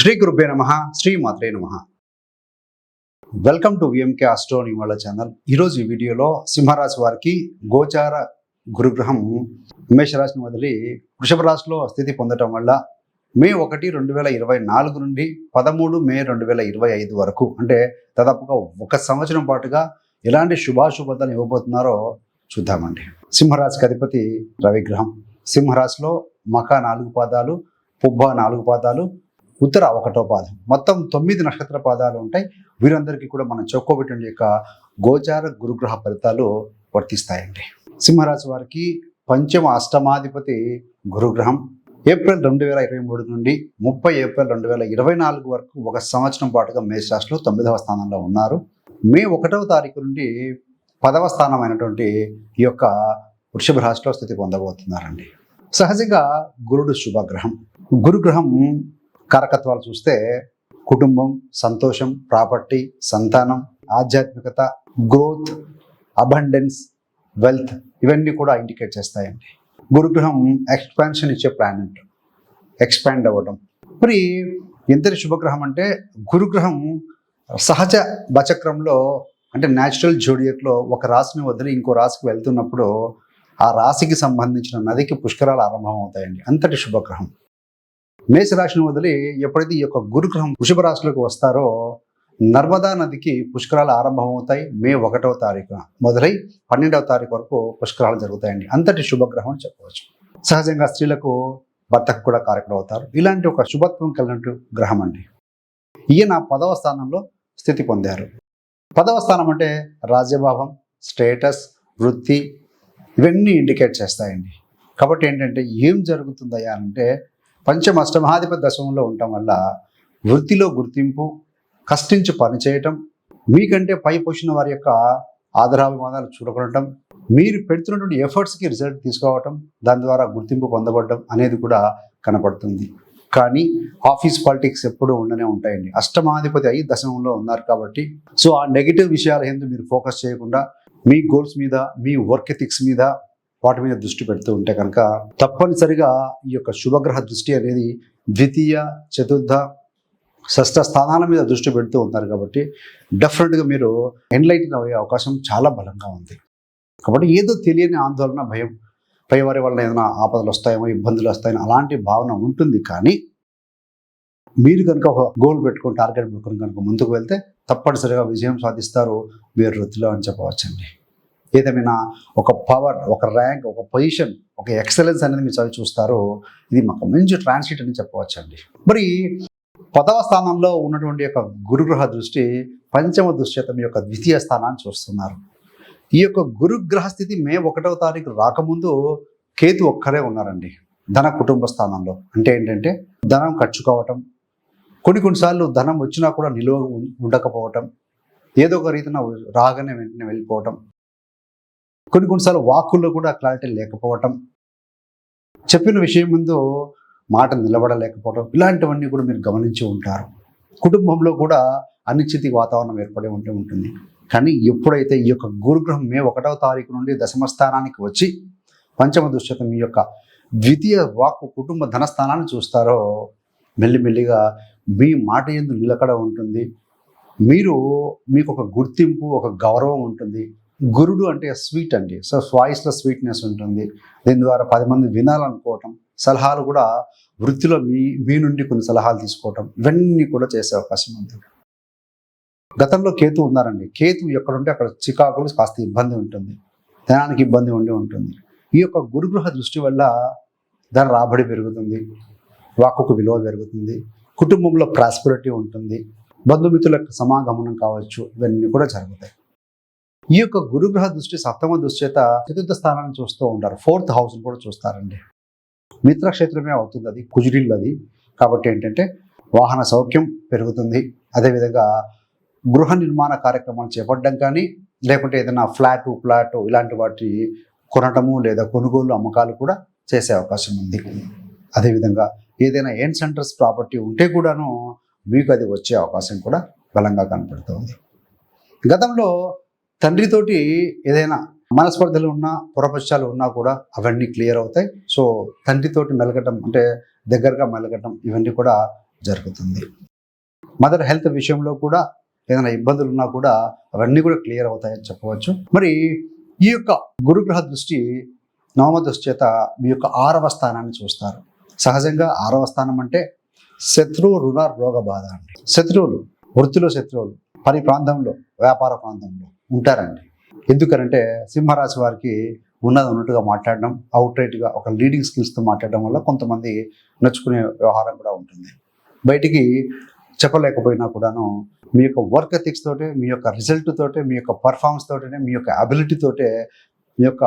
శ్రీ గురుభే నమ శ్రీ మాత్రే నమ. Welcome to VMK ఆస్ట్రోని వాళ్ళ ఛానల్ ఈరోజు ఈ వీడియోలో సింహరాశి వారికి గోచార గురుగ్రహం మేషరాశిని వదిలి వృషభ రాశిలో స్థితి పొందటం వల్ల మే ఒకటి రెండు వేల ఇరవై నాలుగు నుండి పదమూడు మే రెండు వేల ఇరవై ఐదు వరకు అంటే దాదాపుగా ఒక సంవత్సరం పాటుగా ఎలాంటి శుభాశుభతలు ఇవ్వబోతున్నారో చూద్దామండి. సింహరాశికి అధిపతి రవిగ్రహం. సింహరాశిలో మఖ నాలుగు పాదాలు పుబ్బ నాలుగు పాదాలు ఉత్తర ఒకటో పాదం. మొత్తం తొమ్మిది నక్షత్ర పాదాలు ఉంటాయి. వీరందరికీ కూడా మనం చెప్పుకోబెట్టిన యొక్క గోచార గురుగ్రహ ఫలితాలు వర్తిస్తాయండి. సింహరాశి వారికి పంచమ అష్టమాధిపతి గురుగ్రహం. ఏప్రిల్ రెండు వేల ఇరవై మూడు నుండి ముప్పై ఏప్రిల్ రెండు వేల ఇరవై నాలుగు వరకు ఒక సంవత్సరం పాటుగా మేషరాశిలో తొమ్మిదవ స్థానంలో ఉన్నారు. మే ఒకటవ తారీఖు నుండి పదవ స్థానమైనటువంటి ఈ యొక్క వృషభ రాశిలో స్థితి పొందబోతున్నారండి. సహజంగా గురుడు శుభగ్రహం. గురుగ్రహం కారకత్వాలు చూస్తే కుటుంబం సంతోషం ప్రాపర్టీ సంతానం ఆధ్యాత్మికత గ్రోత్ అబండెన్స్ వెల్త్ ఇవన్నీ కూడా ఇండికేట్ చేస్తాయండి. గురుగ్రహం ఎక్స్పాన్షన్ ఇచ్చే ప్లానెట్ ఎక్స్పాండ్ అవ్వడం మరి ఎంతటి శుభగ్రహం అంటే గురుగ్రహం సహజ బచక్రంలో అంటే న్యాచురల్ జోడియట్లో ఒక రాశిని వదిలి ఇంకో రాశికి వెళ్తున్నప్పుడు ఆ రాశికి సంబంధించిన నదికి పుష్కరాలు ఆరంభం అవుతాయండి అంతటి శుభగ్రహం. మేషరాశిని వదిలి ఎప్పుడైతే ఈ యొక్క గురుగ్రహం వృషభ రాశిలోకి వస్తారో నర్మదా నదికి పుష్కరాలు ఆరంభమవుతాయి. మే ఒకటవ తారీఖున మొదలై పన్నెండవ తారీఖు వరకు పుష్కరాలు జరుగుతాయండి. అంతటి శుభగ్రహం అని చెప్పవచ్చు. సహజంగా స్త్రీలకు భర్తకు కూడా కారకుడు అవుతారు. ఇలాంటి ఒక శుభత్వం కలిగినట్టు గ్రహం అండి. ఈయన పదవ స్థానంలో స్థితి పొందారు. పదవ స్థానం అంటే రాజ్యభావం స్టేటస్ వృత్తి ఇవన్నీ ఇండికేట్ చేస్తాయండి. కాబట్టి ఏంటంటే ఏం జరుగుతుందయ్యా అంటే పంచమ అష్టమహాధిపతి దశమంలో ఉండటం వల్ల వృత్తిలో గుర్తింపు కష్టించి పనిచేయటం మీకంటే పై పోషణ వారి యొక్క ఆదరాభిమానాలు చూడకుండటం మీరు పెడుతున్నటువంటి ఎఫర్ట్స్కి రిజల్ట్ తీసుకోవటం దాని ద్వారా గుర్తింపు పొందబడడం అనేది కూడా కనపడుతుంది. కానీ ఆఫీస్ పాలిటిక్స్ ఎప్పుడూ ఉండనే ఉంటాయండి. అష్టమాధిపతి అయి దశమంలో ఉన్నారు కాబట్టి సో ఆ నెగిటివ్ విషయాల ఎందుకు మీరు ఫోకస్ చేయకుండా మీ గోల్స్ మీద మీ వర్క్ ఎథిక్స్ మీద వాటి మీద దృష్టి పెడుతూ ఉంటే కనుక తప్పనిసరిగా ఈ యొక్క శుభగ్రహ దృష్టి అనేది ద్వితీయ చతుర్థ షష్ఠ స్థానాల మీద దృష్టి పెడుతూ ఉన్నారు కాబట్టి డెఫినెట్గా మీరు ఎన్లైటన్ అయ్యే అవకాశం చాలా బలంగా ఉంది. కాబట్టి ఏదో తెలియని ఆందోళన భయం పై వారి వల్ల ఏదైనా ఆపదలు వస్తాయేమో ఇబ్బందులు వస్తాయని అలాంటి భావన ఉంటుంది కానీ మీరు కనుక ఒక గోల్ పెట్టుకుని టార్గెట్ పెట్టుకుని కనుక ముందుకు వెళ్తే తప్పనిసరిగా విజయం సాధిస్తారు మీరు వృత్తిలో అని చెప్పవచ్చండి. ఏదేమైనా ఒక పవర్ ఒక ర్యాంక్ ఒక పొజిషన్ ఒక ఎక్సలెన్స్ అనేది మీరు చదివి చూస్తారు ఇది మాకు మంచి ట్రాన్స్లేట్ అని చెప్పవచ్చండి. మరి పదవ స్థానంలో ఉన్నటువంటి యొక్క గురుగ్రహ దృష్టి పంచమ దుశ్చతం యొక్క ద్వితీయ స్థానాన్ని చూస్తున్నారు. ఈ యొక్క గురుగ్రహ స్థితి మే ఒకటవ తారీఖు రాకముందు కేతు ఒక్కరే ఉన్నారండి. ధన కుటుంబ స్థానంలో. అంటే ఏంటంటే ధనం ఖర్చు కావటం కొన్ని కొన్నిసార్లు ధనం వచ్చినా కూడా నిలువ ఉం- ఉండకపోవటం ఏదో ఒక రీతిన రాగానే వెంటనే వెళ్ళిపోవటం కొన్ని కొన్నిసార్లు వాక్కుల్లో కూడా క్లారిటీ లేకపోవటం చెప్పిన విషయం ముందు మాట నిలబడలేకపోవడం ఇలాంటివన్నీ కూడా మీరు గమనించి ఉంటారు. కుటుంబంలో కూడా అనిశ్చితి వాతావరణం ఏర్పడి ఉంటూ ఉంటుంది. కానీ ఎప్పుడైతే ఈ యొక్క గురుగ్రహం మే ఒకటవ తారీఖు నుండి దశమ స్థానానికి వచ్చి పంచమ దుశ్చతం ఈ యొక్క ద్వితీయ వాక్కు కుటుంబ ధనస్థానాన్ని చూస్తారో మెల్లిమెల్లిగా మీ మాట ఎందు నిలకడ ఉంటుంది. మీరు మీకు ఒక గుర్తింపు ఒక గౌరవం ఉంటుంది. గురుడు అంటే స్వీట్ అండి. సో వాయిస్లో స్వీట్నెస్ ఉంటుంది. దీని ద్వారా పది మంది వినాలనుకోవటం సలహాలు కూడా వృత్తిలో మీ మీ నుండి కొన్ని సలహాలు తీసుకోవటం ఇవన్నీ కూడా చేసే అవకాశం ఉంది. గతంలో కేతు ఉన్నారండి. కేతు ఎక్కడుంటే అక్కడ చికాకులు కాస్త ఇబ్బంది ఉంటుంది. ధనానికి ఇబ్బంది ఉండి ఉంటుంది. ఈ యొక్క గురుగృహ దృష్టి వల్ల ధన రాబడి పెరుగుతుంది. వాక్కుకు విలువ పెరుగుతుంది. కుటుంబంలో ప్రాస్పరిటీ ఉంటుంది. బంధుమిత్రుల సమాగమనం కావచ్చు. ఇవన్నీ కూడా జరుగుతాయి. ఈ యొక్క గురుగ్రహ దృష్టి సప్తమ దృష్చేత చతుర్థ స్థానాన్ని చూస్తూ ఉంటారు. ఫోర్త్ హౌస్ని కూడా చూస్తారండి. మిత్రక్షేత్రమే అవుతుంది అది కుజుడిల్లు అది. కాబట్టి ఏంటంటే వాహన సౌఖ్యం పెరుగుతుంది. అదేవిధంగా గృహ నిర్మాణ కార్యక్రమాలు చేపట్టడం కానీ లేకుంటే ఏదైనా ఫ్లాట్ ప్లాట్ ఇలాంటి వాటి కొనటము లేదా కొనుగోలు అమ్మకాలు కూడా చేసే అవకాశం ఉంది. అదేవిధంగా ఏదైనా ఏన్ సెంటర్స్ ప్రాపర్టీ ఉంటే కూడాను మీకు అది వచ్చే అవకాశం కూడా బలంగా కనపడుతుంది. గతంలో తండ్రితోటి ఏదైనా మనస్పర్ధలు ఉన్నా పురపక్షాలు ఉన్నా కూడా అవన్నీ క్లియర్ అవుతాయి. సో తండ్రితోటి మెలగటం అంటే దగ్గరగా మెలగటం ఇవన్నీ కూడా జరుగుతుంది. మదర్ హెల్త్ విషయంలో కూడా ఏదైనా ఇబ్బందులు ఉన్నా కూడా అవన్నీ కూడా క్లియర్ అవుతాయని చెప్పవచ్చు. మరి ఈ యొక్క గురుగ్రహ దృష్టి నవమ దృష్టి చేత మీ యొక్క ఆరవ స్థానాన్ని చూస్తారు. సహజంగా ఆరవ స్థానం అంటే శత్రువు రుణ రోగ బాధ అండి. శత్రువులు వృత్తిలో శత్రువులు పని ప్రాంతంలో వ్యాపార ప్రాంతంలో ఉంటారండి. ఎందుకంటే సింహరాశి వారికి ఉన్నది ఉన్నట్టుగా మాట్లాడడం అవుట్ రైట్గా ఒక లీడింగ్ స్కిల్స్తో మాట్లాడడం వల్ల కొంతమంది నచ్చుకునే వ్యవహారం కూడా ఉంటుంది. బయటికి చెప్పలేకపోయినా కూడాను మీ యొక్క వర్క్ ఎథిక్స్ తోటే మీ యొక్క రిజల్ట్ తోటే మీ యొక్క పర్ఫార్మెన్స్ తోటనే మీ యొక్క అబిలిటీ తోటే మీ యొక్క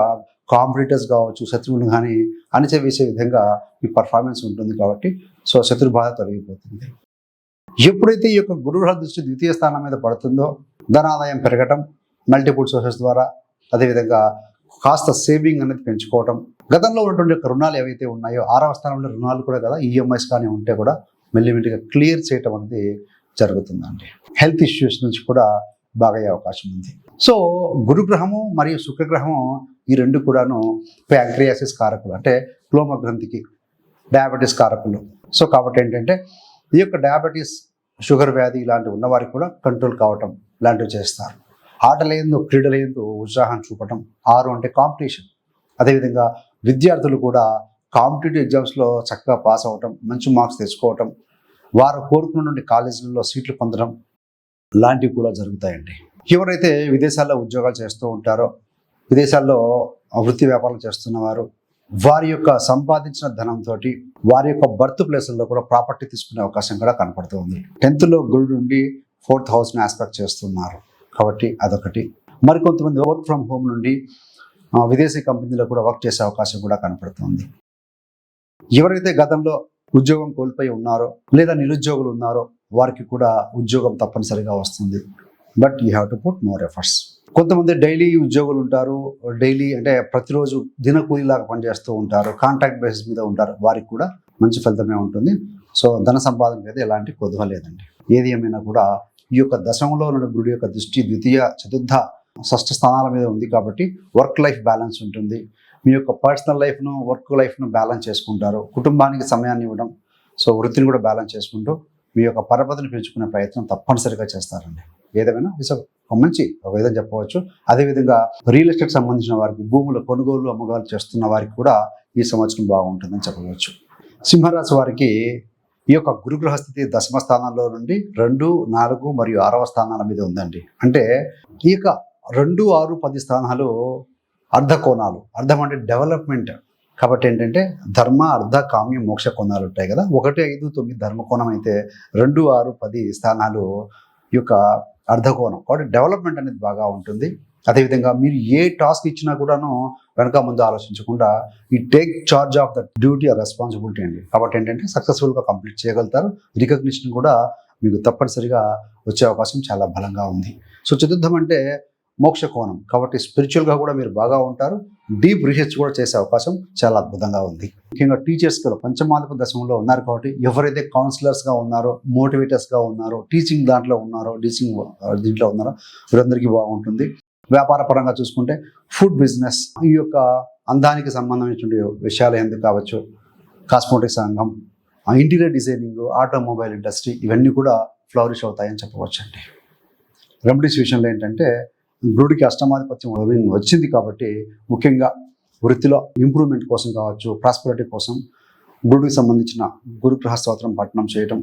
కాంపిటీటర్స్ కావచ్చు శత్రువులు కానీ అణిచివేసే విధంగా మీ పర్ఫార్మెన్స్ ఉంటుంది కాబట్టి సో శత్రు బాధ తొలగిపోతుంది. ఎప్పుడైతే ఈ యొక్క గురుగ్రహ దృష్టి ద్వితీయ స్థానం మీద పడుతుందో ధనాదాయం పెరగటం మల్టిపుల్ సోర్సెస్ ద్వారా అదేవిధంగా కాస్త సేవింగ్ అనేది పెంచుకోవటం. గతంలో ఉన్నటువంటి రుణాలు ఏవైతే ఉన్నాయో ఆరవ స్థానంలో రుణాలు కూడా కదా ఈఎంఐస్ కానీ ఉంటే కూడా మెల్లిమెల్లిగా క్లియర్ చేయటం అనేది జరుగుతుందండి. హెల్త్ ఇష్యూస్ నుంచి కూడా బాగయ్యే అవకాశం ఉంది. సో గురుగ్రహము మరియు శుక్రగ్రహము ఈ రెండు కూడాను ప్యాంక్రియాసిస్ కారకులు అంటే క్లోమ గ్రంథికి డయాబెటీస్ కారకులు. సో కాబట్టి ఏంటంటే ఈ యొక్క డయాబెటీస్ షుగర్ వ్యాధి ఇలాంటివి ఉన్నవారికి కూడా కంట్రోల్ కావటం లాంటివి చేస్తారు. ఆటలేందు క్రీడలేందు ఉత్సాహం చూపటం ఆరు అంటే కాంపిటీషన్. అదేవిధంగా విద్యార్థులు కూడా కాంపిటేటివ్ ఎగ్జామ్స్లో చక్కగా పాస్ అవ్వటం మంచి మార్క్స్ తెచ్చుకోవటం వారు కోరుకున్నటువంటి కాలేజీలలో సీట్లు పొందడం లాంటివి కూడా జరుగుతాయండి. ఎవరైతే విదేశాల్లో ఉద్యోగాలు చేస్తూ ఉంటారో విదేశాల్లో వృత్తి వ్యాపారం చేస్తున్నవారు వారి యొక్క సంపాదించిన ధనంతో వారి యొక్క బర్త్ ప్లేసుల్లో కూడా ప్రాపర్టీ తీసుకునే అవకాశం కూడా కనపడుతుంది టెన్త్లో గురుడు నుండి ఫోర్త్ హౌస్ని ఆస్పెక్ట్ చేస్తున్నారు. కాబట్టి అదొకటి. మరికొంతమంది వర్క్ ఫ్రమ్ హోమ్ నుండి విదేశీ కంపెనీలో కూడా వర్క్ చేసే అవకాశం కూడా కనపడుతుంది. ఎవరైతే గతంలో ఉద్యోగం కోల్పోయి ఉన్నారో లేదా నిరుద్యోగులు ఉన్నారో వారికి కూడా ఉద్యోగం తప్పనిసరిగా వస్తుంది. But you have to put more efforts కొంతమంది డైలీ ఉద్యోగులు ఉంటారు డైలీ అంటే ప్రతిరోజు దినకూలిలాగా పనిచేస్తూ ఉంటారు కాంట్రాక్ట్ బేసిస్ మీద ఉంటారు వారికి కూడా మంచి ఫలితమే ఉంటుంది. సో ధన సంపాదన మీద ఎలాంటి కొద్దువ లేదండి. ఏది ఏమైనా కూడా ఈ యొక్క దశంలో ఉన్న గురుడు యొక్క దృష్టి ద్వితీయ చతుర్థ షష్ఠ స్థానాల మీద ఉంది కాబట్టి వర్క్ లైఫ్ బ్యాలెన్స్ ఉంటుంది. మీ యొక్క పర్సనల్ లైఫ్ను వర్క్ లైఫ్ను బ్యాలెన్స్ చేసుకుంటారు. కుటుంబానికి సమయాన్ని ఇవ్వడం. సో వృత్తిని కూడా బ్యాలెన్స్ చేసుకుంటూ మీ యొక్క పరపతిని పెంచుకునే ప్రయత్నం తప్పనిసరిగా చేస్తారండి. ఏదేమైనా? ఇట్స్ ఒక మంచి ఒక విధంగా చెప్పవచ్చు. అదేవిధంగా రియల్ ఎస్టేట్ సంబంధించిన వారికి భూముల కొనుగోలు అమ్మకాలు చేస్తున్న వారికి కూడా ఈ సంవత్సరం బాగుంటుందని చెప్పవచ్చు. సింహరాశి వారికి ఈ యొక్క గురుగ్రహ స్థితి దశమ స్థానంలో నుండి రెండు నాలుగు మరియు ఆరవ స్థానాల మీద ఉందండి. అంటే ఈ యొక్క రెండు ఆరు పది స్థానాలు అర్ధ కోణాలు. అర్థం అంటే డెవలప్మెంట్. కాబట్టి ఏంటంటే ధర్మ అర్ధ కామ్య మోక్ష కోణాలు ఉంటాయి కదా. ఒకటి ఐదు తొమ్మిది ధర్మ కోణం అయితే రెండు ఆరు పది స్థానాలు ఈ యొక్క అర్ధకోణం కాబట్టి డెవలప్మెంట్ అనేది బాగా ఉంటుంది. అదేవిధంగా మీరు ఏ టాస్క్ ఇచ్చినా కూడాను వెనక ముందు ఆలోచించకుండా ఈ take charge of the duty or responsibility అండి. కాబట్టి ఏంటంటే సక్సెస్ఫుల్గా కంప్లీట్ చేయగలుగుతారు. రికగ్నిషన్ కూడా మీకు తప్పనిసరిగా వచ్చే అవకాశం చాలా బలంగా ఉంది. సో చతుర్థం అంటే మోక్ష కోణం. కాబట్టి స్పిరిచువల్గా కూడా మీరు బాగా ఉంటారు. డీప్ రీసెర్చ్ కూడా చేసే అవకాశం చాలా అద్భుతంగా ఉంది. ముఖ్యంగా టీచర్స్ కూడా పంచమాధిక దశంలో ఉన్నారు కాబట్టి ఎవరైతే కౌన్సిలర్స్గా ఉన్నారో మోటివేటర్స్గా ఉన్నారో టీచింగ్ దాంట్లో ఉన్నారో టీచింగ్ దీంట్లో ఉన్నారో వీరందరికీ బాగుంటుంది. వ్యాపార పరంగా చూసుకుంటే ఫుడ్ బిజినెస్ ఈ యొక్క అందానికి సంబంధించిన విషయాలు ఎందుకు కావచ్చు? కాస్మోటిక్స్ రంగం ఇంటీరియర్ డిజైనింగ్ ఆటోమొబైల్ ఇండస్ట్రీ ఇవన్నీ కూడా ఫ్లవరిష్ అవుతాయని చెప్పవచ్చు అండి రెమెడీస్ విషయంలో ఏంటంటే గురుడికి అష్టమాధిపత్యం వచ్చింది కాబట్టి ముఖ్యంగా వృత్తిలో ఇంప్రూవ్మెంట్ కోసం కావచ్చు ప్రాస్పరిటీ కోసం గురుడికి సంబంధించిన గురుగ్రహ స్తోత్రం పఠనం చేయటం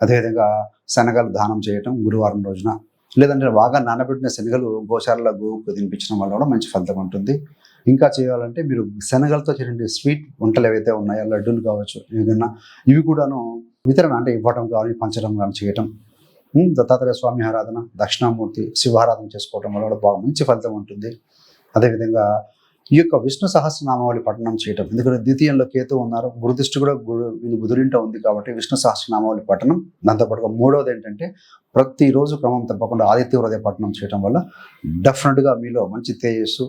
అదేవిధంగా శనగలు దానం చేయటం గురువారం రోజున లేదంటే బాగా నానబెట్టిన శనగలు గోశాలలో గోవుకు తినిపించడం వల్ల కూడా మంచి ఫలితం ఉంటుంది. ఇంకా చేయాలంటే మీరు శనగలతో చేసిన స్వీట్ వంటలు ఏవైతే ఉన్నాయో లడ్డూలు కావచ్చు ఏదైనా ఇవి కూడాను వితరణ అంటే ఇవ్వటం కానీ పంచడం కానీ చేయటం. దత్తాత్రేయ స్వామి ఆరాధన దక్షిణామూర్తి శివారాధన చేసుకోవటం వల్ల కూడా బాగా మంచి ఫలితం ఉంటుంది. అదేవిధంగా ఈ యొక్క విష్ణు సహస్రనామావళి పఠనం చేయటం. ఎందుకంటే ద్వితీయంలో కేతు ఉన్నారు. గురుదృష్టి కూడా గురు వీళ్ళు ఉంది కాబట్టి విష్ణు సహస్రనామావళి పఠనం. దాంతోపాటుగా మూడవది ఏంటంటే ప్రతిరోజు క్రమం తప్పకుండా ఆదిత్య హృదయ పఠనం చేయటం వల్ల డెఫినెట్గా మీలో మంచి తేజస్సు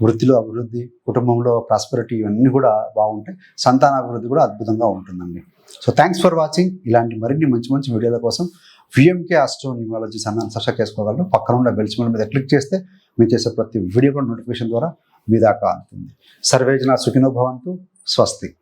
వృత్తిలో అభివృద్ధి కుటుంబంలో ప్రాస్పరిటీ ఇవన్నీ కూడా బాగుంటాయి. సంతాన అభివృద్ధి కూడా అద్భుతంగా ఉంటుందండి. So thanks for watching. ఇలాంటి మరిన్ని మంచి మంచి వీడియోల కోసం VMK astro numerology channel subscribe చేసుకోగలరు. పక్కన ఉన్న బెల్ మీద క్లిక్ చేస్తే మీరు చేసే ప్రతి వీడియో కూడా నోటిఫికేషన్ ద్వారా విదాకా అంటుంది. సర్వేజన సుఖినో భవంతు స్వస్తి.